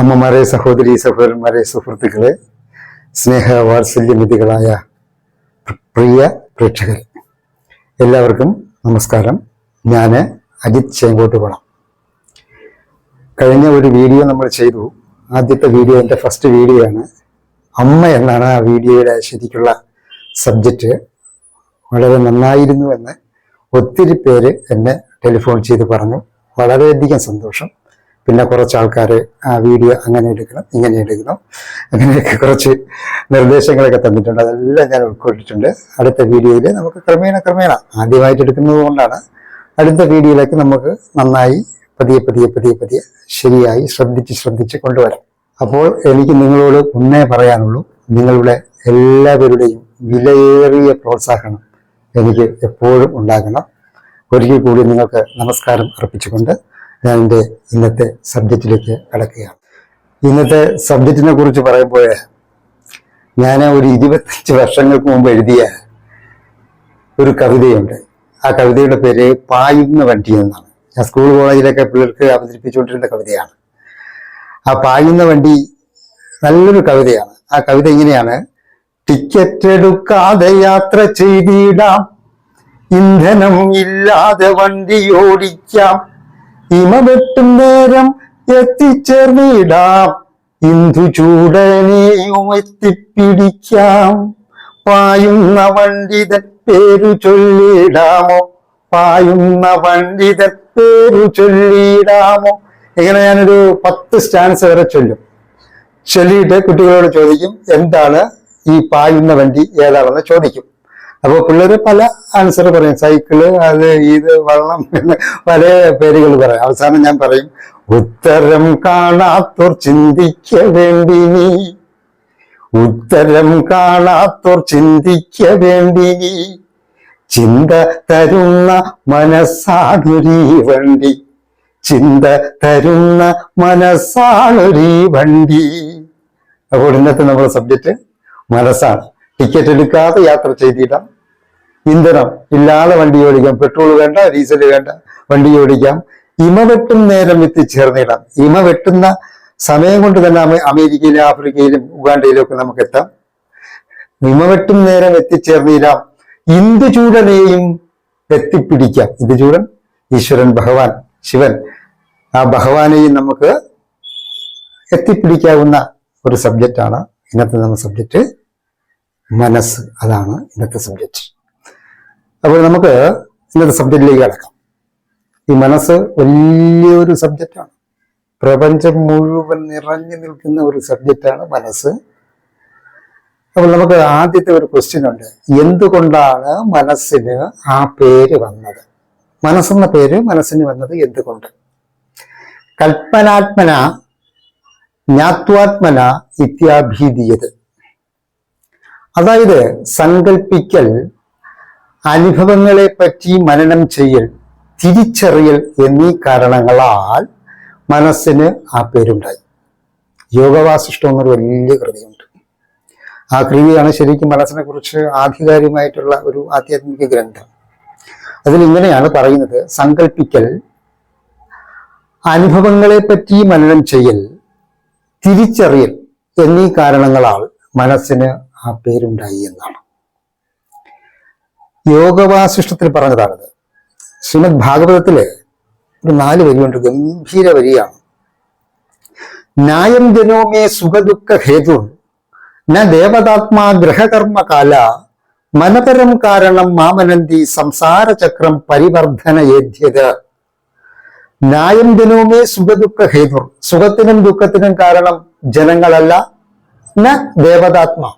അമ്മമാരെ സഹോദരി സഹോദരന്മാരെ സുഹൃത്തുക്കളെ സ്നേഹ വാത്സല്യമിതികളായ പ്രിയ പ്രേക്ഷകർ എല്ലാവർക്കും നമസ്കാരം. ഞാൻ അജിത് ചേങ്കോട്ടുകുളം കഴിഞ്ഞ ഒരു വീഡിയോ നമ്മൾ ചെയ്തു. ആദ്യത്തെ വീഡിയോ എന്റെ ഫസ്റ്റ് വീഡിയോ ആണ്. അമ്മ എന്നാണ് ആ വീഡിയോയുടെ ശരിക്കുള്ള സബ്ജക്റ്റ് വളരെ നന്നായിരുന്നു എന്ന് ഒത്തിരി പേര് എന്നെ ടെലിഫോൺ ചെയ്ത് പറഞ്ഞു. വളരെയധികം സന്തോഷം. പിന്നെ കുറച്ച് ആൾക്കാർ ആ വീഡിയോ അങ്ങനെ എടുക്കണം ഇങ്ങനെ എടുക്കണം അങ്ങനെയൊക്കെ കുറച്ച് നിർദ്ദേശങ്ങളൊക്കെ തന്നിട്ടുണ്ട്. അതെല്ലാം ഞാൻ ഉൾക്കൊണ്ടിട്ടുണ്ട്. അടുത്ത വീഡിയോയിൽ നമുക്ക് ക്രമേണ ക്രമേണ ആദ്യമായിട്ട് എടുക്കുന്നത് കൊണ്ടാണ് അടുത്ത വീഡിയോയിലേക്ക് നമുക്ക് നന്നായി പതിയെ പതിയെ പതിയെ പതിയെ ശരിയായി ശ്രദ്ധിച്ച് ശ്രദ്ധിച്ച് കൊണ്ടുവരാം. അപ്പോൾ എനിക്ക് നിങ്ങളോട് ഒന്നേ പറയാനുള്ളൂ നിങ്ങളുടെ എല്ലാവരുടെയും വിലയേറിയ പ്രോത്സാഹനം എനിക്ക് എപ്പോഴും ഉണ്ടാകണം. ഒരിക്കൽ കൂടി നിങ്ങൾക്ക് നമസ്കാരം അർപ്പിച്ചുകൊണ്ട് ഞാൻ എന്റെ ഇന്നത്തെ സബ്ജക്റ്റിലേക്ക് കടക്കുകയാണ്. ഇന്നത്തെ സബ്ജക്റ്റിനെ കുറിച്ച് പറയുമ്പോൾ ഞാൻ ഒരു ഇരുപത്തഞ്ച് വർഷങ്ങൾക്ക് മുമ്പ് എഴുതിയ ഒരു കവിതയുണ്ട്. ആ കവിതയുടെ പേര് പായുന്ന വണ്ടി എന്നാണ്. ഞാൻ സ്കൂൾ കോളേജിലൊക്കെ പിള്ളേർക്ക് അവതരിപ്പിച്ചുകൊണ്ടിരുന്ന കവിതയാണ്. ആ പായുന്ന വണ്ടി നല്ലൊരു കവിതയാണ്. ആ കവിത ഇങ്ങനെയാണ് ടിക്കറ്റ് എടുക്കാതെ യാത്ര ചെയ്തിടാം. ഇന്ധനം ഇല്ലാതെ വണ്ടി ഓടിക്കാം. ഇമ വെട്ടും നേരം എത്തിച്ചേർന്നിടാം. ഇന്ദു ചൂടനെയും എത്തിപ്പിടിക്കാം പായുന്ന പണ്ഡിതൻ പേരു ചൊല്ലിടാമോ? പായുന്ന പണ്ഡിതൻ പേരു ചൊല്ലിടാമോ? ഇങ്ങനെ ഞാനൊരു പത്ത് സ്റ്റാൻസ് വരെ ചൊല്ലും. ചൊല്ലിയിട്ട് കുട്ടികളോട് ചോദിക്കും എന്താണ് ഈ പായുന്ന വണ്ടി ഏതാണെന്ന് ചോദിക്കും. അപ്പോൾ പിള്ളേര് പല ആൻസർ പറയും. സൈക്കിൾ അത് ഇത് വള്ളം പല പേരുകൾ പറയും. അവസാനം ഞാൻ പറയും ഉത്തരം കാണാത്തോർ ചിന്തിക്ക വേണ്ടി നീ. ഉത്തരം കാണാത്തോർ ചിന്തിക്ക വേണ്ടി നീ. ചിന്ത തരുന്ന മനസ്സാണൊരീ വണ്ടി. ചിന്ത തരുന്ന മനസ്സാണൊരീ വണ്ടി. അപ്പോൾ ഇന്നത്തെ നമ്മുടെ സബ്ജക്റ്റ് മനസ്സാണ്. ടിക്കറ്റ് എടുക്കാതെ യാത്ര ചെയ്തിടാം. ഇന്ധനം ഇല്ലാതെ വണ്ടി ഓടിക്കാം. പെട്രോൾ വേണ്ട ഡീസൽ വേണ്ട വണ്ടി ഓടിക്കാം. ഇമ വെട്ടും നേരം എത്തിച്ചേർന്നിടാം. ഇമ വെട്ടുന്ന സമയം കൊണ്ട് തന്നെ അമേ- അമേരിക്കയിലും ആഫ്രിക്കയിലും ഉഗാണ്ടയിലും ഒക്കെ നമുക്ക് എത്താം ഇമ വെട്ടും നേരം എത്തിച്ചേർന്നിടാം. ഇന്ദുചൂടനെയും എത്തിപ്പിടിക്കാം. ഇന്ദുചൂടൻ ഈശ്വരൻ ഭഗവാൻ ശിവൻ. ആ ഭഗവാനെയും നമുക്ക് എത്തിപ്പിടിക്കാവുന്ന ഒരു സബ്ജക്റ്റാണ്. ഇന്നത്തെ നമ്മുടെ സബ്ജക്റ്റ് മനസ്സ്. അതാണ് ഇന്നത്തെ സബ്ജക്റ്റ്. അപ്പോൾ നമുക്ക് ഇന്നത്തെ സബ്ജക്റ്റിലേക്ക് കിടക്കാം. ഈ മനസ്സ് വലിയൊരു സബ്ജക്റ്റാണ്. പ്രപഞ്ചം മുഴുവൻ നിറഞ്ഞു നിൽക്കുന്ന ഒരു സബ്ജക്റ്റാണ് മനസ്സ്. അപ്പോൾ നമുക്ക് ആദ്യത്തെ ഒരു ക്വസ്റ്റ്യൻ ഉണ്ട്. എന്തുകൊണ്ടാണ് മനസ്സിന് ആ പേര് വന്നത്? മനസ്സെന്ന പേര് മനസ്സിന് വന്നത് എന്തുകൊണ്ട്? കൽപ്പനാത്മന ജ്ഞാത്വാത്മന ഇത്യാഭീതിയത് അതായത് സങ്കല്പിക്കൽ അനുഭവങ്ങളെ പറ്റി മനനം ചെയ്യൽ തിരിച്ചറിയൽ എന്നീ കാരണങ്ങളാൽ മനസ്സിന് ആ പേരുണ്ടായി. യോഗവാസിഷ്ടം എന്നൊരു വലിയ കൃതിയുണ്ട്. ആ കൃതിയാണ് ശരിക്കും മനസ്സിനെ കുറിച്ച് ആധികാരികമായിട്ടുള്ള ഒരു ആധ്യാത്മിക ഗ്രന്ഥം. അതിലിങ്ങനെയാണ് പറയുന്നത് സങ്കല്പിക്കൽ അനുഭവങ്ങളെ പറ്റി മനനം ചെയ്യൽ തിരിച്ചറിയൽ എന്നീ കാരണങ്ങളാൽ മനസ്സിന് ആ പേരുണ്ടായി എന്നാണ്. യോഗവാസിഷ്ടത്തിൽ പറഞ്ഞതാണിത്. ശ്രീമദ് ഭാഗവതത്തിൽ ഒരു നാല് വരിയുണ്ട്. ഗംഭീര വരിയാണ്. ന്യായം ജനോമേ സുഖദുഃഖ ഹേതു. ന ദേവതാത്മാ ഗ്രഹകർമ്മ കാല മനപരം കാരണം മാമനന്തി സംസാരചക്രം പരിവർദ്ധന ഏധ്യത് ന്യായം ജനോമേ സുഖദുഃഖ ഹേതു. സുഖത്തിനും ദുഃഖത്തിനും കാരണം ജനങ്ങളല്ല ന ദേവതാത്മാ.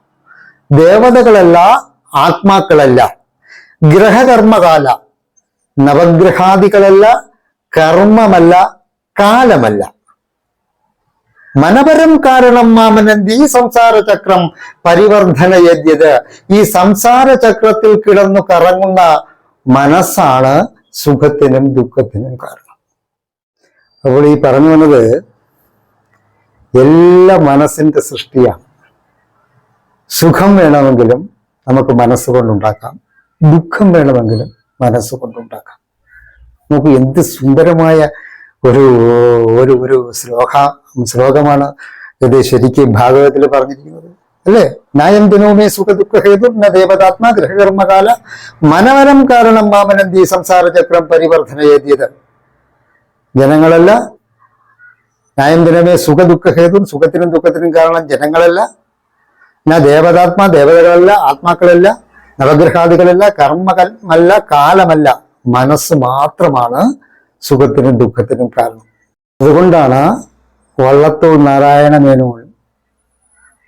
ദേവതകളല്ല ആത്മാക്കളല്ല. ഗ്രഹകർമ്മകാല. നവഗ്രഹാദികളല്ല കർമ്മമല്ല കാലമല്ല. മനപരം കാരണം മാമനന്തി സംസാര ചക്രം പരിവർദ്ധന യജ്ഞത് ഈ സംസാര ചക്രത്തിൽ കിടന്നു കറങ്ങുന്ന മനസ്സാണ് സുഖത്തിനും ദുഃഖത്തിനും കാരണം. അപ്പോൾ ഈ പറഞ്ഞു വന്നത് എല്ലാ മനസ്സിന്റെ സൃഷ്ടിയാണ്. സുഖം വേണമെങ്കിലും നമുക്ക് മനസ്സുകൊണ്ടുണ്ടാക്കാം ദുഃഖം വേണമെങ്കിലും മനസ്സുകൊണ്ടുണ്ടാക്കാം നമുക്ക് എന്ത് സുന്ദരമായ ഒരു ഒരു ഒരു ശ്ലോക ശ്ലോകമാണ് ഇത് ശരിക്കും ഭാഗവതത്തിൽ പറഞ്ഞിരിക്കുന്നത്. അല്ലേ? നയം ദിനോമേ സുഖ ദുഃഖഹേതു ന ദേവതാത്മാ ഗൃഹകർമ്മകാല മനവനം കാരണം മാമനന്തി സംസാര ചക്രം പരിവർത്തനയേതിയത് ജനങ്ങളല്ല. നയം ദിനമേ സുഖ ദുഃഖ ഹേതു സുഖത്തിനും ദുഃഖത്തിനും കാരണം ജനങ്ങളല്ല. ന ദേവതാത്മാ ദേവതകളല്ല ആത്മാക്കളല്ല. നവഗ്രഹാദികളല്ല കർമ്മകല്ല കാലമല്ല. മനസ്സ് മാത്രമാണ് സുഖത്തിനും ദുഃഖത്തിനും കാരണം. അതുകൊണ്ടാണ് വള്ളത്തോൾ നാരായണ മേനോൻ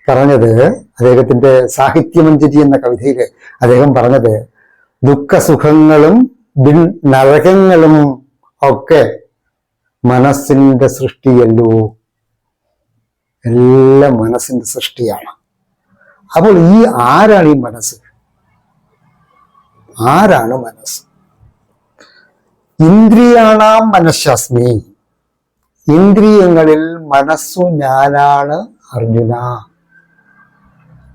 പറഞ്ഞത് അദ്ദേഹത്തിന്റെ സാഹിത്യമഞ്ജരി എന്ന കവിതയിൽ അദ്ദേഹം പറഞ്ഞത് ദുഃഖസുഖങ്ങളും ബിൻ നരകങ്ങളും ഒക്കെ മനസ്സിന്റെ സൃഷ്ടിയല്ലോ. എല്ലാം മനസ്സിന്റെ സൃഷ്ടിയാണ്. അപ്പോൾ ഈ ആരാണ് ഈ മനസ്സ്? ആരാണ് മനസ്സ്? ഇന്ദ്രിയാണാം മനഃശാസ്മി ഇന്ദ്രിയങ്ങളിൽ മനസ്സു ഞാനാണ് അർജുന.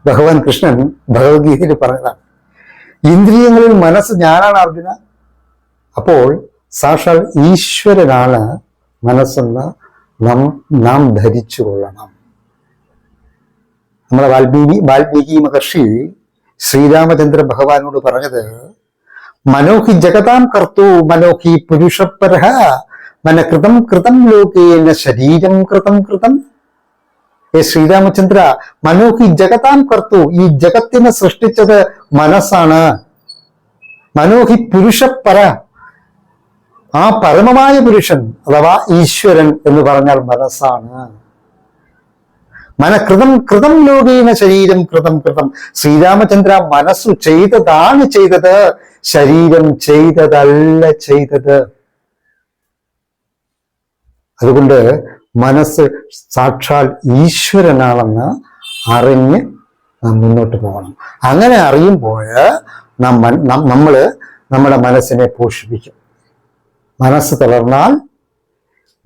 ഭഗവാൻ കൃഷ്ണൻ ഭഗവത്ഗീതയിൽ പറഞ്ഞതാണ്. ഇന്ദ്രിയങ്ങളിൽ മനസ്സ് ഞാനാണ് അർജുന. അപ്പോൾ സാക്ഷാൽ ഈശ്വരനാണ് മനസ്സെന്ന് നാം നാം ധരിച്ചു കൊള്ളണം. നമ്മുടെ വാൽമീകി വാൽമീകി മഹർഷി ശ്രീരാമചന്ദ്ര ഭഗവാനോട് പറഞ്ഞത് മനോഹി ജഗതാം കർത്തു മനോഹി പുരുഷപര മനകൃതം കൃതം ലോകേന ശരീരം കൃതം കൃതം. ഏ ശ്രീരാമചന്ദ്ര മനോഹി ജഗതാം കർത്തു ഈ ജഗത്തിനെ സൃഷ്ടിച്ചത് മനസ്സാണ്. മനോഹി പുരുഷപര ആ പരമമായ പുരുഷൻ അഥവാ ഈശ്വരൻ എന്ന് പറഞ്ഞാൽ മനസ്സാണ്. മനകൃതം കൃതം ലോകീന ശരീരം കൃതം കൃതം. ശ്രീരാമചന്ദ്ര മനസ്സു ചെയ്തതാണ് ചെയ്തത്. ശരീരം ചെയ്തതല്ല ചെയ്തത്. അതുകൊണ്ട് മനസ്സ് സാക്ഷാൽ ഈശ്വരനാണെന്ന് അറിഞ്ഞ് നാം മുന്നോട്ട് പോകണം. അങ്ങനെ അറിയുമ്പോൾ നമ്മൾ നമ്മൾ നമ്മുടെ മനസ്സിനെ പോഷിപ്പിക്കും. മനസ്സ് തളർന്നാൽ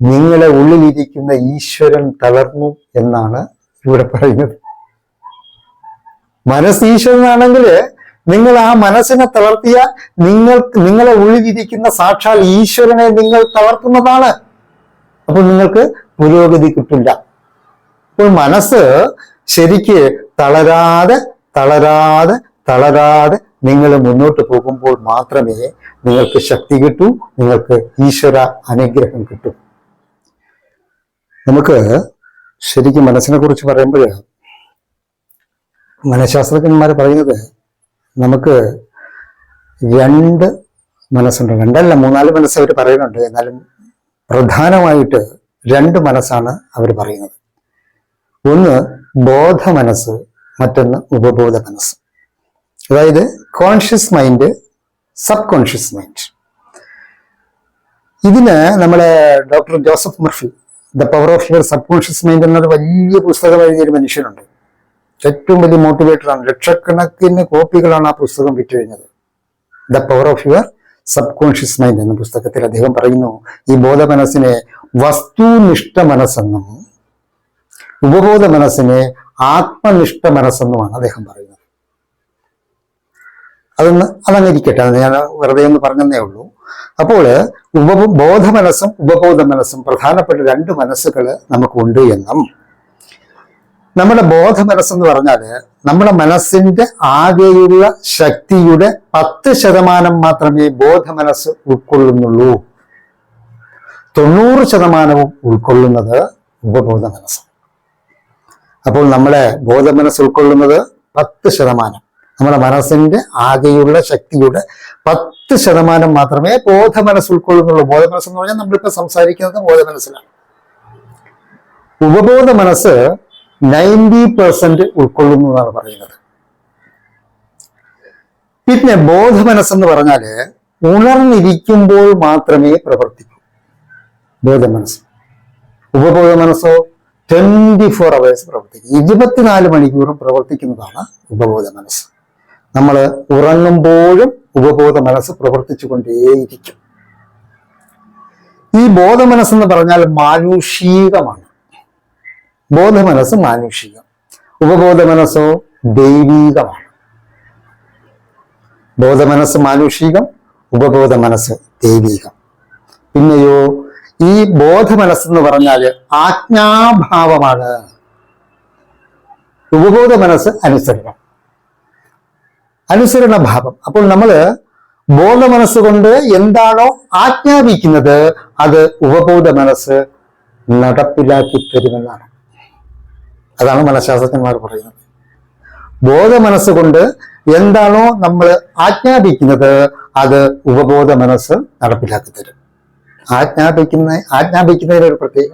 നിങ്ങളെ ഉള്ളിലിരിക്കുന്ന ഈശ്വരൻ തളർന്നു എന്നാണ് ഇവിടെ പറയുന്നത്. മനസ്സ് ഈശ്വരനാണെങ്കിൽ നിങ്ങൾ ആ മനസ്സിനെ തളർത്തിയ നിങ്ങൾ നിങ്ങളെ ഉള്ളിലിരിക്കുന്ന സാക്ഷാൽ ഈശ്വരനെ നിങ്ങൾ തളർത്തുന്നതാണ്. അപ്പോൾ നിങ്ങൾക്ക് പുരോഗതി കിട്ടില്ല. അപ്പോൾ മനസ്സ് ശരിക്ക് തളരാതെ തളരാതെ തളരാതെ നിങ്ങൾ മുന്നോട്ട് പോകുമ്പോൾ മാത്രമേ നിങ്ങൾക്ക് ശക്തി കിട്ടൂ നിങ്ങൾക്ക് ഈശ്വര അനുഗ്രഹം കിട്ടൂ. നമുക്ക് ശരിക്കും മനസ്സിനെ കുറിച്ച് പറയുമ്പോഴേ മനഃശാസ്ത്രജ്ഞന്മാർ പറയുന്നത് നമുക്ക് രണ്ട് മനസ്സുണ്ട്. രണ്ടല്ല മൂന്നാൽ മനസ്സ് അവർ പറയുന്നുണ്ട്. എന്നാലും പ്രധാനമായിട്ട് രണ്ട് മനസ്സാണ് അവർ പറയുന്നത്. ഒന്ന് ബോധ മനസ്സ് മറ്റൊന്ന് ഉപബോധ മനസ്സ്. അതായത് conscious mind sub conscious mind ഇതിന് നമ്മളെ doctor Joseph Murphy the power of your sub conscious mind എന്നൊരു വലിയ പുസ്തകം എഴുതിയൊരു മനുഷ്യനുണ്ട്. ഏറ്റവും വലിയ മോട്ടിവേറ്ററാണ് ലക്ഷക്കണക്കിന് കോപ്പികളാണ് ആ പുസ്തകം വിറ്റഴിഞ്ഞത്. The power of your sub conscious mind എന്ന പുസ്തകത്തിൽ അദ്ദേഹം പറയുന്നു ഈ ബോധ മനസ്സിനെ വസ്തുനിഷ്ഠ മനസ്സെന്നും ഉപബോധ മനസ്സിനെ ആത്മനിഷ്ഠ മനസ്സെന്നുമാണ് അദ്ദേഹം പറയുന്നത്. അതൊന്ന് അതങ്ങ് ഇരിക്കട്ടെ അത് ഞാൻ വെറുതെ ഒന്ന് പറഞ്ഞതേ ഉള്ളൂ. അപ്പോൾ ഉപബോധ മനസ്സും ഉപബോധ മനസ്സും പ്രധാനപ്പെട്ട രണ്ട് മനസ്സുകൾ നമുക്കുണ്ട് എന്നും നമ്മുടെ ബോധ മനസ്സെന്ന് പറഞ്ഞാൽ നമ്മുടെ മനസ്സിന്റെ ആകെയുള്ള ശക്തിയുടെ പത്ത് ശതമാനം മാത്രമേ ബോധ മനസ്സ് ഉൾക്കൊള്ളുന്നുള്ളൂ. തൊണ്ണൂറ് ശതമാനവും ഉൾക്കൊള്ളുന്നത് ഉപബോധ മനസ്സ് അപ്പോൾ നമ്മുടെ ബോധ മനസ്സ് ഉൾക്കൊള്ളുന്നത് പത്ത് ശതമാനം. നമ്മുടെ മനസ്സിന്റെ ആകെയുള്ള ശക്തിയുടെ പത്ത് ശതമാനം മാത്രമേ ബോധ മനസ്സ് ഉൾക്കൊള്ളുന്നുള്ളൂ. ബോധ മനസ്സ് എന്ന് പറഞ്ഞാൽ നമ്മളിപ്പോൾ സംസാരിക്കുന്നത് ബോധ മനസ്സിലാണ് ഉപബോധ മനസ്സ് നയന്റി പെർസെന്റ് ഉൾക്കൊള്ളുന്നു എന്നാണ് പറയുന്നത്. പിന്നെ ബോധ മനസ്സെന്ന് പറഞ്ഞാൽ ഉണർന്നിരിക്കുമ്പോൾ മാത്രമേ പ്രവർത്തിക്കൂ. ബോധ മനസ്സ് ഉപബോധ മനസ്സോ ട്വന്റി ഫോർ അവേഴ്സ് പ്രവർത്തിക്കും. ഇരുപത്തിനാല് മണിക്കൂറും പ്രവർത്തിക്കുന്നതാണ് ഉപബോധ മനസ്സ് നമ്മൾ ഉറങ്ങുമ്പോഴും ഉപബോധ മനസ്സ് പ്രവർത്തിച്ചു കൊണ്ടേയിരിക്കും ഈ ബോധ മനസ്സെന്ന് പറഞ്ഞാൽ മാനുഷികമാണ്. ബോധ മനസ്സ് മാനുഷികം. ഉപബോധ മനസ്സോ ദൈവീകമാണ്. ബോധ മനസ്സ് മാനുഷികം ഉപബോധ മനസ്സ് ദൈവീകം. പിന്നെയോ ഈ ബോധ മനസ്സെന്ന് പറഞ്ഞാൽ ആജ്ഞാഭാവമാണ്. ഉപബോധ മനസ്സ് അനുസരണം. അനുസരണ ഭാവം അപ്പോൾ നമ്മൾ ബോധ മനസ്സുകൊണ്ട് എന്താണോ ആജ്ഞാപിക്കുന്നത് അത് ഉപബോധ മനസ്സ് നടപ്പിലാക്കി തരുമെന്നാണ്. അതാണ് മനഃശാസ്ത്രജ്ഞന്മാർ പറയുന്നത്. ബോധ മനസ്സുകൊണ്ട് എന്താണോ നമ്മൾ ആജ്ഞാപിക്കുന്നത് അത് ഉപബോധ മനസ്സ് നടപ്പിലാക്കി തരും. ആജ്ഞാപിക്കുന്ന ആജ്ഞാപിക്കുന്നതിന് ഒരു പ്രത്യേക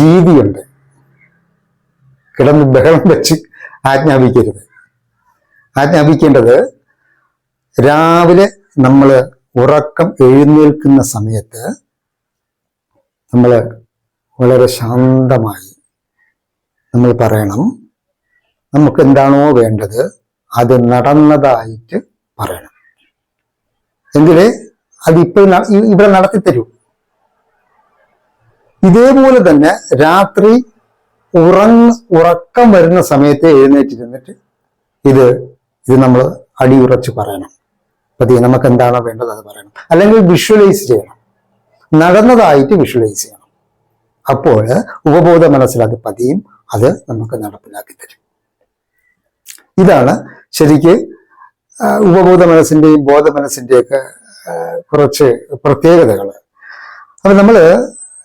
രീതിയുണ്ട്. കിടന്ന് ബഹളം വെച്ച് ആജ്ഞാപിക്കരുത്. ആജ്ഞാപിക്കേണ്ടത് രാവിലെ നമ്മൾ ഉറക്കം എഴുന്നേൽക്കുന്ന സമയത്ത് നമ്മൾ വളരെ ശാന്തമായി നമ്മൾ പറയണം. നമുക്ക് എന്താണോ വേണ്ടത് അത് നടന്നതായിട്ട് പറയണം. എങ്കിലേ അത് ഇപ്പോൾ ഇവിടെ നടത്തിത്തരൂ ഇതേപോലെ തന്നെ രാത്രി ഉറങ്ങ ഉറക്കം വരുന്ന സമയത്ത് എഴുന്നേറ്റിരുന്നിട്ട് ഇത് ഇത് നമ്മൾ അടിയുറച്ച് പറയണം. പതിയെ നമുക്ക് എന്താണോ വേണ്ടത് അത് പറയണം. അല്ലെങ്കിൽ വിഷ്വലൈസ് ചെയ്യണം. നടന്നതായിട്ട് വിഷ്വലൈസ് ചെയ്യണം. അപ്പോൾ ഉപബോധ മനസ്സിൽ അത് പതിയും അത് നമുക്ക് നടപ്പിലാക്കി തരും. ഇതാണ് ശരിക്ക് ഉപബോധ മനസ്സിന്റെയും ബോധ മനസ്സിന്റെയൊക്കെ കുറച്ച് പ്രത്യേകതകൾ. അപ്പൊ നമ്മൾ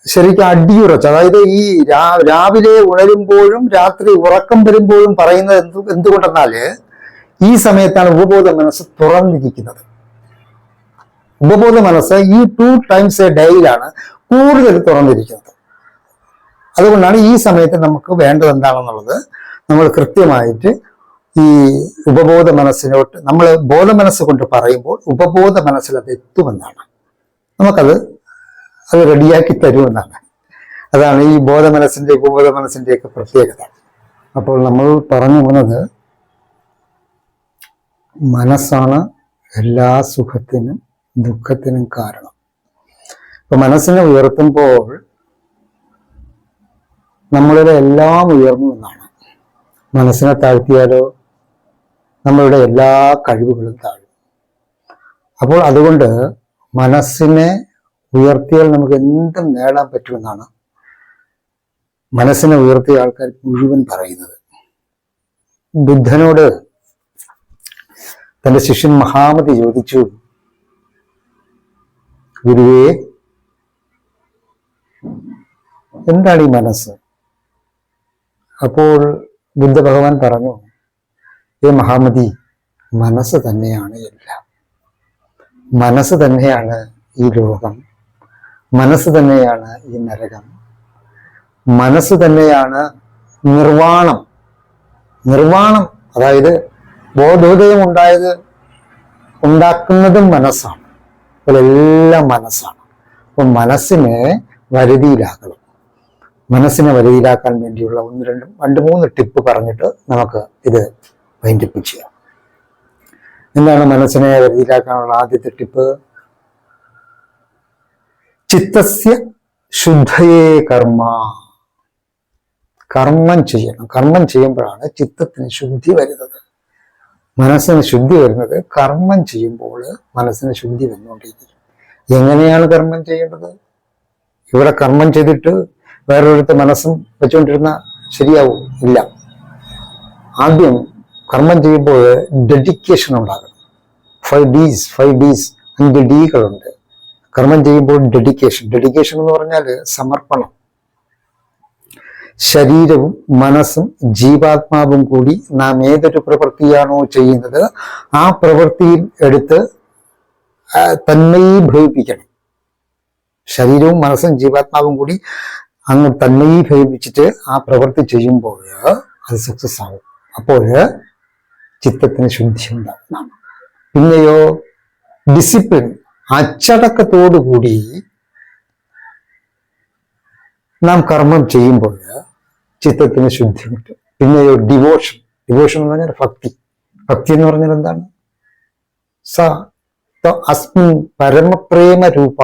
ശരിക്കും അടിയുറച്ച് അതായത് ഈ രാവിലെ ഉണരുമ്പോഴും രാത്രി ഉറക്കം വരുമ്പോഴും പറയുന്നത് എന്ത് എന്തുകൊണ്ടെന്നാൽ ഈ സമയത്താണ് ഉപബോധ മനസ്സ് തുറന്നിരിക്കുന്നത്. ഉപബോധ മനസ്സ് ഈ ടു ടൈംസ് എ ഡേയിലാണ് കൂടുതൽ തുറന്നിരിക്കുന്നത്. അതുകൊണ്ടാണ് ഈ സമയത്ത് നമുക്ക് വേണ്ടത് എന്താണെന്നുള്ളത് നമ്മൾ കൃത്യമായിട്ട് ഈ ഉപബോധ മനസ്സിനോട്ട് നമ്മൾ ബോധ മനസ്സ് കൊണ്ട് പറയുമ്പോൾ ഉപബോധ മനസ്സിൽ അത് എത്തുമെന്നാണ്. നമുക്കത് അത് റെഡിയാക്കി തരുമെന്നാണ്. അതാണ് ഈ ബോധ മനസ്സിന്റെ ഉപബോധ മനസ്സിന്റെ ഒക്കെ പ്രത്യേകത. അപ്പോൾ നമ്മൾ പറഞ്ഞു പോകുന്നത് മനസ്സാണ് എല്ലാ സുഖത്തിനും ദുഃഖത്തിനും കാരണം. ഇപ്പൊ മനസ്സിനെ ഉയർത്തുമ്പോൾ നമ്മളിലെ എല്ലാം ഉയർന്നു എന്നാണ്. മനസ്സിനെ താഴ്ത്തിയാലോ നമ്മളുടെ എല്ലാ കഴിവുകളും താഴും. അപ്പോൾ അതുകൊണ്ട് മനസ്സിനെ ഉയർത്തിയാൽ നമുക്ക് എന്തും നേടാൻ പറ്റുമെന്നാണ് മനസ്സിനെ ഉയർത്തിയ ആൾക്കാർ മുഴുവൻ പറയുന്നത്. ബുദ്ധനോട് തന്റെ ശിഷ്യൻ മഹാമതി ചോദിച്ചു ഗുരുവേ എന്താണ് ഈ മനസ്സ്? അപ്പോൾ ബുദ്ധ ഭഗവാൻ പറഞ്ഞു ഏ മഹാമതി മനസ്സ് തന്നെയാണ് എല്ലാം. മനസ്സ് തന്നെയാണ് ഈ ലോകം. മനസ്സ് തന്നെയാണ് ഈ നരകം. മനസ്സ് തന്നെയാണ് നിർവാണം. നിർവാണം അതായത് ബോധോദയം ഉണ്ടായത് ഉണ്ടാക്കുന്നതും മനസ്സാണ്. അപ്പോൾ എല്ലാം മനസ്സാണ്. അപ്പോൾ മനസ്സിനെ വരുതിയിലാക്കണം. മനസ്സിനെ വലിയിലാക്കാൻ വേണ്ടിയുള്ള ഒന്ന് രണ്ട് രണ്ട് മൂന്ന് ടിപ്പ് പറഞ്ഞിട്ട് നമുക്ക് ഇത് വൈൻഡപ്പ് ചെയ്യാം. എന്താണ് മനസ്സിനെ വലിയിലാക്കാനുള്ള ആദ്യത്തെ ടിപ്പ്? ചിത്തസ്യ ശുദ്ധയേ കർമ്മ. കർമ്മം ചെയ്യണം. കർമ്മം ചെയ്യുമ്പോഴാണ് ചിത്തത്തിന് ശുദ്ധി വരുന്നത്. മനസ്സിന് ശുദ്ധി വരുന്നത് കർമ്മം ചെയ്യുമ്പോൾ മനസ്സിന് ശുദ്ധി വന്നുകൊണ്ടിരിക്കും. എങ്ങനെയാണ് കർമ്മം ചെയ്യേണ്ടത്? ഇവിടെ കർമ്മം ചെയ്തിട്ട് വേറൊരിടത്ത് മനസ്സും വെച്ചുകൊണ്ടിരുന്ന ശരിയാവും ഇല്ല. ആദ്യം കർമ്മം ചെയ്യുമ്പോൾ ഡെഡിക്കേഷൻ ഉണ്ടാകണം. ഫൈവ് ഡീസ് ഫൈവ് ഡീസ് അഞ്ച് ഡീകളുണ്ട് കർമ്മം ചെയ്യുമ്പോൾ ഡെഡിക്കേഷൻ ഡെഡിക്കേഷൻ എന്ന് പറഞ്ഞാൽ സമർപ്പണം. ശരീരവും മനസ്സും ജീവാത്മാവും കൂടി നാം ഏതൊരു പ്രവൃത്തിയാണോ ചെയ്യുന്നത് ആ പ്രവൃത്തിയിൽ എടുത്ത് ആ, തന്മയീഭവിപ്പിക്കണം ശരീരവും മനസ്സും ജീവാത്മാവും കൂടി അങ്ങ് തന്മയീഭവിപ്പിച്ചിട്ട് ആ പ്രവൃത്തി ചെയ്യുമ്പോൾ അത് സക്സസ് ആവും. അപ്പോൾ ചിത്തത്തിന് ശുദ്ധി ഉണ്ടാവും. പിന്നെയോ ഡിസിപ്ലിൻ അച്ചടക്കത്തോടുകൂടി നാം കർമ്മം ചെയ്യുമ്പോൾ ചിത്തത്തിന് ശുദ്ധി കിട്ടും. പിന്നെയോ ഡിവോഷൻ ഡിവോഷൻ എന്ന് പറഞ്ഞാൽ ഭക്തി. ഭക്തി എന്ന് പറഞ്ഞാൽ എന്താണ്? സ അസ്മിൻ പരമപ്രേമ രൂപ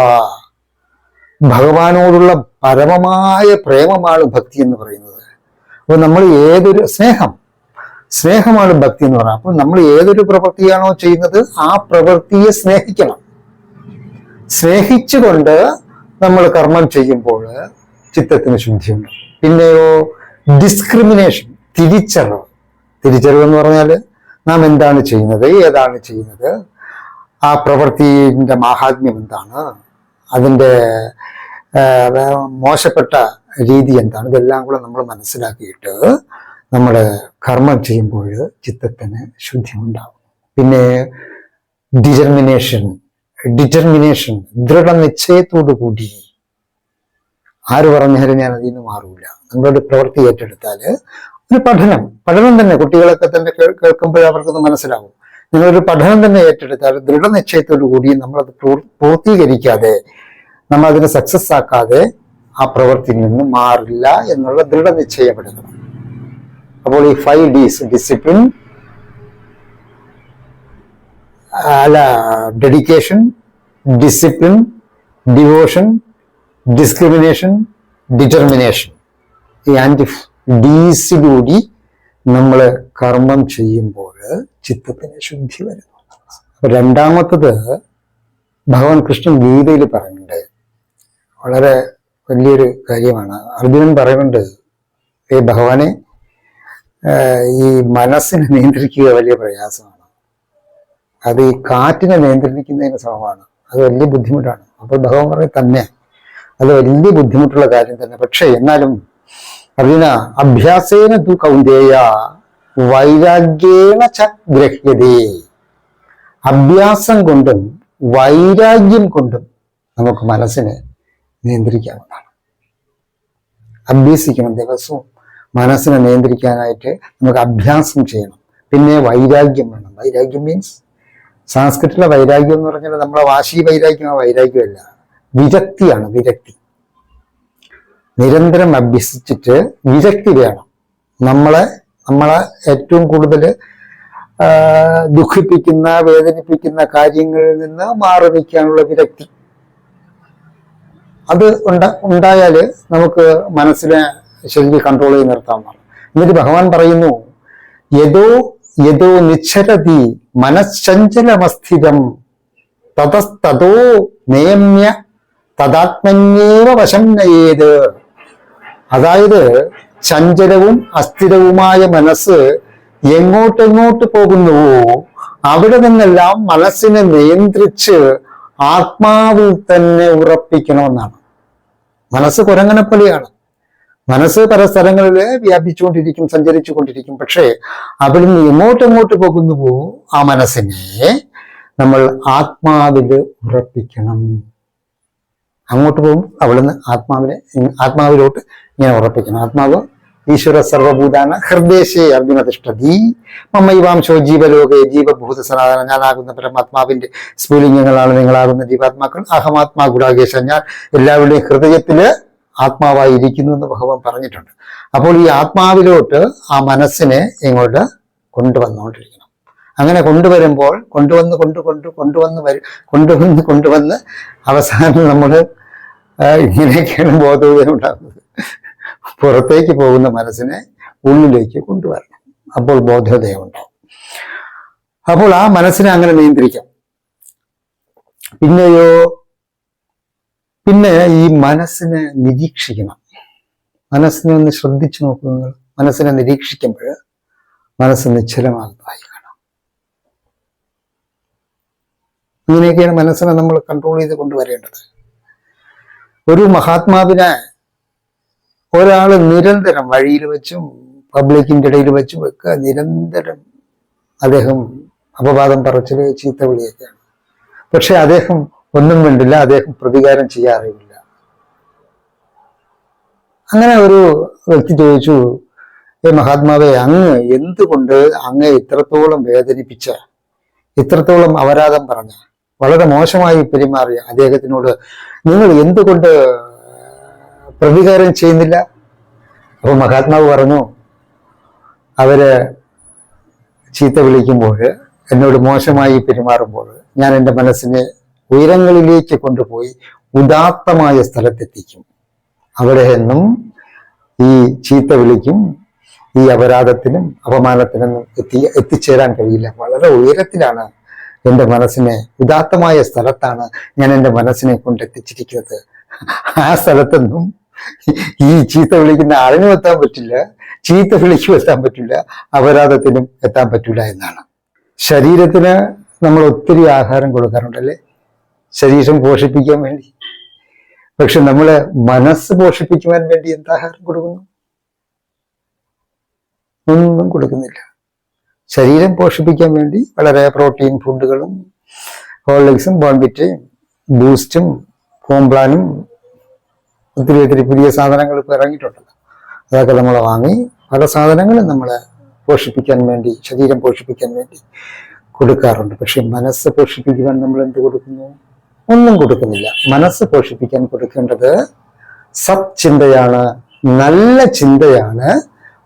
ഭഗവാനോടുള്ള പരമമായ പ്രേമമാണ് ഭക്തി എന്ന് പറയുന്നത്. അപ്പോൾ നമ്മൾ ഏതൊരു സ്നേഹം സ്നേഹമാണ് ഭക്തി എന്ന് പറയുന്നത്. അപ്പോൾ നമ്മൾ ഏതൊരു പ്രവൃത്തിയാണോ ചെയ്യുന്നത് ആ പ്രവൃത്തിയെ സ്നേഹിക്കണം. സ്നേഹിച്ചുകൊണ്ട് നമ്മൾ കർമ്മം ചെയ്യുമ്പോൾ ചിത്തത്തിന് ശുദ്ധിയുണ്ട്. പിന്നെയോ ഡിസ്ക്രിമിനേഷൻ തിരിച്ചറിവ്. തിരിച്ചറിവ് എന്ന് പറഞ്ഞാൽ നാം എന്താണ് ചെയ്യുന്നത് ഏതാണ് ചെയ്യുന്നത് ആ പ്രവൃത്തിന്റെ മാഹാത്മ്യം എന്താണ് അതിന്റെ മോശപ്പെട്ട രീതി എന്താണ്? ഇതെല്ലാം കൂടെ നമ്മൾ മനസ്സിലാക്കിയിട്ട് നമ്മൾ കർമ്മം ചെയ്യുമ്പോൾ ചിത്തത്തിന് ശുദ്ധി ഉണ്ടാവും പിന്നെ ഡിറ്റർമിനേഷൻ ഡിറ്റർമിനേഷൻ ദൃഢനിശ്ചയത്തോടു കൂടി ആര് പറഞ്ഞാലും ഞാൻ അതിൽ നിന്ന് മാറൂല. നമ്മളൊരു പ്രവൃത്തി ഏറ്റെടുത്താൽ ഒരു പഠനം. പഠനം തന്നെ കുട്ടികളൊക്കെ തന്നെ കേൾ- കേൾക്കുമ്പോൾ അവർക്കത് മനസ്സിലാവും. നിങ്ങളൊരു പഠനം തന്നെ ഏറ്റെടുത്താൽ ദൃഢനിശ്ചയത്തോടു കൂടി നമ്മളത് പൂർ- പൂർത്തീകരിക്കാതെ നമ്മൾ അതിനെ സക്സസ് ആക്കാതെ ആ പ്രവൃത്തിയിൽ നിന്ന് മാറില്ല എന്നുള്ള ദൃഢനിശ്ചയപ്പെടുത്തണം അപ്പോൾ ഈ ഫൈവ് ഡീസ് ഡിസിപ്ലിൻ അല്ല dedication discipline devotion discrimination determination ഈ അഞ്ച് ഡീസിലൂടി നമ്മൾ കർമ്മം ചെയ്യുമ്പോൾ ചിത്തത്തിന് ശുദ്ധി വരുന്നു. രണ്ടാമത്തത് ഭഗവാൻ കൃഷ്ണൻ ഗീതയിൽ പറയുന്നുണ്ട് വളരെ വലിയൊരു കാര്യമാണ്. അർജുനൻ പറയുന്നുണ്ട് ഈ ഭഗവാനെ ഈ മനസ്സിനെ നിയന്ത്രിക്കുക വലിയ പ്രയാസമാണ്. അത് ഈ കാറ്റിനെ നിയന്ത്രിക്കുന്നതിന് സമമാണ്. അത് വലിയ ബുദ്ധിമുട്ടാണ്. അപ്പോൾ ഭഗവാൻ പറയും തന്നെ അത് വലിയ ബുദ്ധിമുട്ടുള്ള കാര്യം തന്നെ. പക്ഷേ എന്നാലും അർജുന അഭ്യാസേന തു കൗന്ദേയ വൈരാഗ്യേണ ച ഗ്രഹ്യതേ. അഭ്യാസം കൊണ്ടും വൈരാഗ്യം കൊണ്ടും നമുക്ക് മനസ്സിനെ നിയന്ത്രിക്കാവുന്നതാണ്. അഭ്യസിക്കണം ദിവസവും മനസ്സിനെ നിയന്ത്രിക്കാനായിട്ട് നമുക്ക് അഭ്യാസം ചെയ്യണം. പിന്നെ വൈരാഗ്യം വേണം. വൈരാഗ്യം മീൻസ് സാംസ്കൃതിലെ വൈരാഗ്യം എന്ന് പറഞ്ഞാൽ നമ്മളെ വാശി വൈരാഗ്യം ആ വൈരാഗ്യമല്ല. വിരക്തിയാണ് വിരക്തി. നിരന്തരം അഭ്യസിച്ചിട്ട് വിരക്തി വേണം. നമ്മളെ നമ്മളെ ഏറ്റവും കൂടുതൽ ദുഃഖിപ്പിക്കുന്ന വേദനിപ്പിക്കുന്ന കാര്യങ്ങളിൽ നിന്ന് മാറി നിൽക്കാനുള്ള വിരക്തി. അത് ഉണ്ട ഉണ്ടായാൽ നമുക്ക് മനസ്സിനെ ശരിക്കും കൺട്രോൾ ചെയ്ത് നിർത്താമെന്നാണ് എന്നിട്ട് ഭഗവാൻ പറയുന്നു യഥോ യഥോ നിശ്ചരതി മനഃശഞ്ചലമസ്ഥിരം തതസ്തോ നേമ്യ തദാത്മന്യേവ വശം നയേത്. അതായത് ചഞ്ചലവും അസ്ഥിരവുമായ മനസ്സ് എങ്ങോട്ടെങ്ങോട്ട് പോകുന്നുവോ അവിടെ നിന്നെല്ലാം മനസ്സിനെ നിയന്ത്രിച്ച് ആത്മാവിൽ തന്നെ ഉറപ്പിക്കണമെന്നാണ്. മനസ്സ് കുരങ്ങനെ പോലെയാണ്. മനസ്സ് പല സ്ഥലങ്ങളിൽ വ്യാപിച്ചുകൊണ്ടിരിക്കും സഞ്ചരിച്ചു കൊണ്ടിരിക്കും പക്ഷേ നിന്ന് എങ്ങോട്ടെങ്ങോട്ട് പോകുന്നുവോ ആ മനസ്സിനെ നമ്മൾ ആത്മാവിൽ ഉറപ്പിക്കണം. അങ്ങോട്ട് പോകും അവിടുന്ന് ആത്മാവിനെ ആത്മാവിലോട്ട് ഇങ്ങനെ ഉറപ്പിക്കണം. ആത്മാവ് ഈശ്വര സർവഭൂതാന ഹൃദയശേ അർജുന തിഷ്ടതി മമ്മൈവാംശോ ജീവലോകെ ജീവഭൂത സനാതന ഞാനാകുന്ന പരമാത്മാവിന്റെ സ്ഫുലിംഗങ്ങളാണ് നിങ്ങളാകുന്ന ജീവാത്മാക്കൾ. അഹമാത്മാ ഗുഡാകേശ ഞാൻ എല്ലാവരുടെയും ഹൃദയത്തിൽ ആത്മാവായി ഇരിക്കുന്നു എന്ന് ഭഗവാൻ പറഞ്ഞിട്ടുണ്ട്. അപ്പോൾ ഈ ആത്മാവിലോട്ട് ആ മനസ്സിനെ ഇങ്ങോട്ട് കൊണ്ടുവന്നുകൊണ്ടിരിക്കണം. അങ്ങനെ കൊണ്ടുവരുമ്പോൾ കൊണ്ടുവന്ന് കൊണ്ട് കൊണ്ട് കൊണ്ടുവന്ന് വരും കൊണ്ടുവന്ന് കൊണ്ടുവന്ന് അവസാനം നമ്മൾ ഇങ്ങനെയൊക്കെയാണ് ബോധോദയം ഉണ്ടാകുന്നത്. പുറത്തേക്ക് പോകുന്ന മനസ്സിനെ ഉള്ളിലേക്ക് കൊണ്ടുവരണം. അപ്പോൾ ബോധ്യതയുണ്ടാവും അപ്പോൾ ആ മനസ്സിനെ അങ്ങനെ നിയന്ത്രിക്കാം. പിന്നെയോ പിന്നെ ഈ മനസ്സിനെ നിരീക്ഷിക്കണം. മനസ്സിനെ ഒന്ന് ശ്രദ്ധിച്ചു നോക്കുക നിങ്ങൾ. മനസ്സിനെ നിരീക്ഷിക്കുമ്പോൾ മനസ്സ് നിശ്ചലമാകുന്നതായി കാണാം ഇങ്ങനെയൊക്കെയാണ് മനസ്സിനെ നമ്മൾ കൺട്രോൾ ചെയ്ത് കൊണ്ടുവരേണ്ടത്. ഒരു മഹാത്മാവിനെ ഒരാൾ നിരന്തരം വഴിയിൽ വെച്ചും പബ്ലിക്കിന്റെ ഇടയിൽ വെച്ചും ഒക്കെ നിരന്തരം അദ്ദേഹം അപവാദം പറച്ചിൽ ചീത്ത വിളിയൊക്കെയാണ്. പക്ഷെ അദ്ദേഹം ഒന്നും വേണ്ടില്ല അദ്ദേഹം പ്രതികാരം ചെയ്യാറില്ല. അങ്ങനെ ഒരു വ്യക്തി ചോദിച്ചു ഏ മഹാത്മാവെ അങ്ങ് എന്തുകൊണ്ട് അങ്ങ് ഇത്രത്തോളം വേദനിപ്പിച്ച ഇത്രത്തോളം അപരാധം പറഞ്ഞ വളരെ മോശമായി പെരുമാറിയ അദ്ദേഹത്തിനോട് നിങ്ങൾ എന്തുകൊണ്ട് പ്രതികാരം ചെയ്യുന്നില്ല. അപ്പൊ മഹാത്മാവ് പറഞ്ഞു അവർ ചീത്ത വിളിക്കുമ്പോൾ എന്നോട് മോശമായി പെരുമാറുമ്പോൾ ഞാൻ എന്റെ മനസ്സിനെ ഉയരങ്ങളിലേക്ക് കൊണ്ടുപോയി ഉദാത്തമായ സ്ഥലത്തെത്തിക്കും. അവിടെ എന്നും ഈ ചീത്ത വിളിക്കും ഈ അപരാധത്തിനും അപമാനത്തിനൊന്നും എത്തി എത്തിച്ചേരാൻ കഴിയില്ല. വളരെ ഉയരത്തിലാണ് എന്റെ മനസ്സിനെ ഉദാത്തമായ സ്ഥലത്താണ് ഞാൻ എന്റെ മനസ്സിനെ കൊണ്ടെത്തിച്ചിരിക്കുന്നത്. ആ സ്ഥലത്തൊന്നും ഈ ചീത്ത വിളിക്കുന്ന ആളിനും എത്താൻ പറ്റില്ല ചീത്ത വിളിക്കും എത്താൻ പറ്റില്ല അപരാധത്തിനും എത്താൻ പറ്റില്ല എന്നാണ്. ശരീരത്തിന് നമ്മൾ ഒത്തിരി ആഹാരം കൊടുക്കാറുണ്ടല്ലേ? ശരീരം പോഷിപ്പിക്കാൻ വേണ്ടി. പക്ഷെ നമ്മൾ മനസ്സ് പോഷിപ്പിക്കുവാൻ വേണ്ടി എന്താഹാരം കൊടുക്കുന്നു? ഒന്നും കൊടുക്കുന്നില്ല. ശരീരം പോഷിപ്പിക്കാൻ വേണ്ടി വളരെ പ്രോട്ടീൻ ഫുഡുകളും ഹോർലിക്സും ബോൺബിറ്റയും ബൂസ്റ്റും കോംപ്ലാനും ഒത്തിരി ഒത്തിരി പുതിയ സാധനങ്ങൾ ഇപ്പോൾ ഇറങ്ങിയിട്ടുണ്ടല്ലോ അതൊക്കെ നമ്മൾ വാങ്ങി പല സാധനങ്ങളും നമ്മൾ പോഷിപ്പിക്കാൻ വേണ്ടി ശരീരം പോഷിപ്പിക്കാൻ വേണ്ടി കൊടുക്കാറുണ്ട്. പക്ഷെ മനസ്സ് പോഷിപ്പിക്കുവാൻ നമ്മൾ എന്ത് കൊടുക്കുന്നു? ഒന്നും കൊടുക്കുന്നില്ല. മനസ്സ് പോഷിപ്പിക്കാൻ കൊടുക്കേണ്ടത് സത്ചിന്തയാണ് നല്ല ചിന്തയാണ്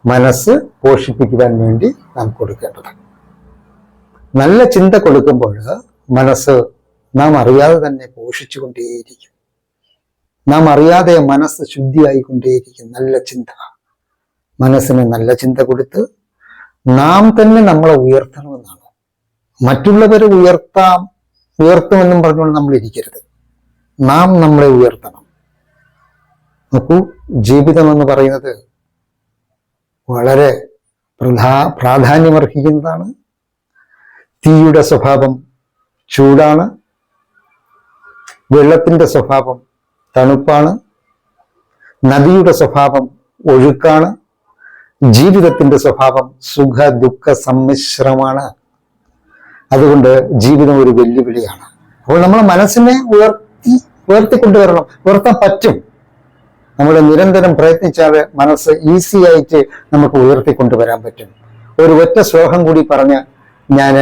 മനസ്സ് പോഷിപ്പിക്കുവാൻ വേണ്ടി നാം കൊടുക്കേണ്ടത്. നല്ല ചിന്ത കൊടുക്കുമ്പോൾ മനസ്സ് നാം അറിയാതെ തന്നെ പോഷിച്ചുകൊണ്ടേയിരിക്കും. നാം അറിയാതെ മനസ്സ് ശുദ്ധിയായിക്കൊണ്ടേയിരിക്കും. നല്ല ചിന്ത. മനസ്സിന് നല്ല ചിന്ത കൊടുത്ത് നാം തന്നെ നമ്മളെ ഉയർത്തണമെന്നാണ്. മറ്റുള്ളവരെ ഉയർത്താം ഉയർത്തുമെന്നും പറഞ്ഞുകൊണ്ട് നമ്മൾ ഇരിക്കരുത്. നാം നമ്മളെ ഉയർത്തണം. നോക്കൂ ജീവിതം എന്ന് പറയുന്നത് വളരെ പ്രധാ പ്രാധാന്യമർഹിക്കുന്നതാണ്. തീയുടെ സ്വഭാവം ചൂടാണ്. വെള്ളത്തിന്റെ സ്വഭാവം തണുപ്പാണ് നദിയുടെ സ്വഭാവം ഒഴുക്കാണ് ജീവിതത്തിന്റെ സ്വഭാവം സുഖ ദുഃഖ സമ്മിശ്രമാണ്. അതുകൊണ്ട് ജീവിതം ഒരു വെല്ലുവിളിയാണ്. അപ്പോൾ നമ്മൾ മനസ്സിനെ ഉയർത്തി ഉയർത്തിക്കൊണ്ടുവരണം. ഉയർത്താൻ പറ്റും. നമ്മൾ നിരന്തരം പ്രയത്നിച്ചാൽ മനസ്സ് ഈസി ആയിട്ട് നമുക്ക് ഉയർത്തിക്കൊണ്ടുവരാൻ പറ്റും. ഒരു ഒറ്റ ശ്ലോകം കൂടി പറഞ്ഞ് ഞാൻ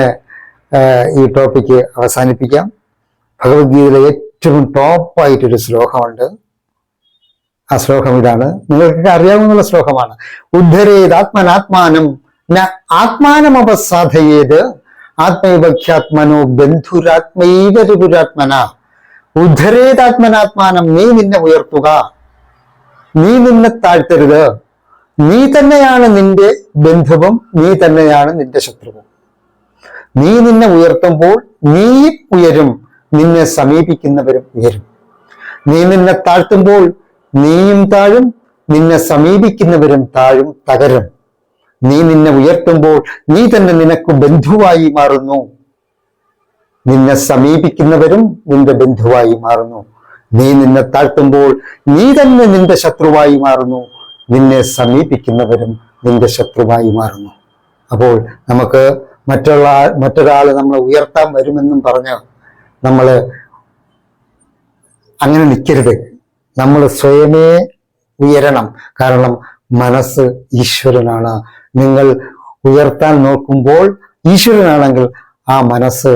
ഈ ടോപ്പിക്ക് അവസാനിപ്പിക്കാം. ഭഗവത്ഗീതയിലെ ഏറ്റവും ടോപ്പായിട്ടൊരു ശ്ലോകമുണ്ട്. ആ ശ്ലോകം ഇതാണ്. നിങ്ങൾക്കൊക്കെ അറിയാവുന്ന ശ്ലോകമാണ്. ഉദ്ധരേത് ആത്മനാത്മാനം ന ആത്മാനമപസാധയേത് ആത്മൈവഖ്യാത്മനോ ബന്ധുരാത്മൈവ ഉദ്ധരേതാത്മനാത്മാനം നീ നിന്നെ ഉയർത്തുക. നീ നിന്നെ താഴ്ത്തരുത്. നീ തന്നെയാണ് നിന്റെ ബന്ധുവും നീ തന്നെയാണ് നിന്റെ ശത്രുവും. നീ നിന്നെ ഉയർത്തുമ്പോൾ നീ ഉയരും. നിന്നെ സമീപിക്കുന്നവരും ഉയരും. നീ നിന്നെ താഴ്ത്തുമ്പോൾ നീയും താഴും നിന്നെ സമീപിക്കുന്നവരും താഴും തകരും. നീ നിന്നെ ഉയർത്തുമ്പോൾ നീ തന്നെ നിനക്ക് ബന്ധുവായി മാറുന്നു. നിന്നെ സമീപിക്കുന്നവരും നിന്റെ ബന്ധുവായി മാറുന്നു. നീ നിന്നെ താഴ്ത്തുമ്പോൾ നീ തന്നെ നിന്റെ ശത്രുവായി മാറുന്നു. നിന്നെ സമീപിക്കുന്നവരും നിന്റെ ശത്രുവായി മാറുന്നു. അപ്പോൾ നമുക്ക് മറ്റുള്ള മറ്റൊരാൾ നമ്മളെ ഉയർത്താൻ വരുമെന്നും പറഞ്ഞ് നമ്മൾ അങ്ങനെ നിൽക്കരുത്. നമ്മൾ സ്വയമേ ഉയരണം. കാരണം മനസ്സ് ഈശ്വരനാണ്. നിങ്ങൾ ഉയർത്താൻ നോക്കുമ്പോൾ ഈശ്വരനാണെങ്കിൽ ആ മനസ്സ്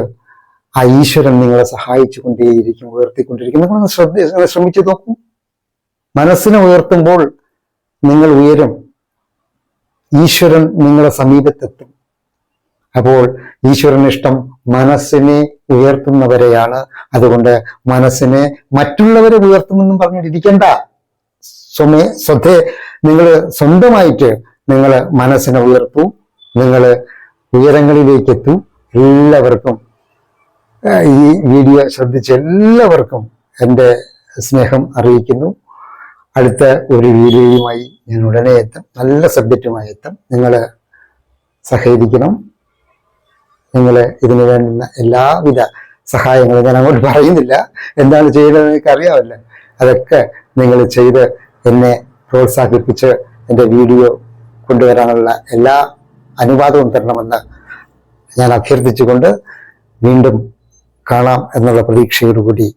ആ ഈശ്വരൻ നിങ്ങളെ സഹായിച്ചു കൊണ്ടേയിരിക്കും ഉയർത്തിക്കൊണ്ടിരിക്കും നിങ്ങളൊന്ന് ശ്രദ്ധ ശ്രമിച്ചു നോക്കൂ. മനസ്സിനെ ഉയർത്തുമ്പോൾ നിങ്ങൾ ഉയരും. ഈശ്വരൻ നിങ്ങളുടെ സമീപത്തെത്തും. അപ്പോൾ ഈശ്വരനിഷ്ടം മനസ്സിനെ ഉയർത്തുന്നവരെയാണ്. അതുകൊണ്ട് മനസ്സിനെ മറ്റുള്ളവരെ ഉയർത്തുമെന്നും പറഞ്ഞിട്ടിരിക്കണ്ട സ്വമേ സ്വത്തെ നിങ്ങൾ സ്വന്തമായിട്ട് നിങ്ങൾ മനസ്സിനെ ഉയർത്തൂ. നിങ്ങൾ ഉയരങ്ങളിലേക്ക് എത്തൂ എല്ലാവർക്കും ഈ വീഡിയോ ശ്രദ്ധിച്ച എല്ലാവർക്കും എന്റെ സ്നേഹം അറിയിക്കുന്നു. അടുത്ത ഒരു വീഡിയോയുമായി ഞാൻ ഉടനെ എത്തും. നല്ല സബ്ജക്റ്റുമായി എത്തും. നിങ്ങൾ സഹകരിക്കണം. നിങ്ങൾ ഇതിനു വേണ്ടുന്ന എല്ലാവിധ സഹായങ്ങളും ഞാൻ അങ്ങോട്ട് പറയുന്നില്ല. എന്താണ് ചെയ്യേണ്ടതെന്ന് എനിക്ക് അറിയാമല്ലോ അതൊക്കെ നിങ്ങൾ ചെയ്ത് എന്നെ പ്രോത്സാഹിപ്പിച്ച് എന്റെ വീഡിയോ കൊണ്ടുവരാനുള്ള എല്ലാ അനുവാദവും തരണമെന്ന് ഞാൻ അഭ്യർത്ഥിച്ചുകൊണ്ട് വീണ്ടും കാണാം എന്നുള്ള പ്രതീക്ഷയോടുകൂടി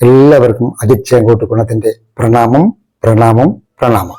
എല്ലാവർക്കും അജിത് ചേങ്കോട്ട് ഗുണത്തിന്റെ പ്രണാമം പ്രണാമം പ്രണാമം.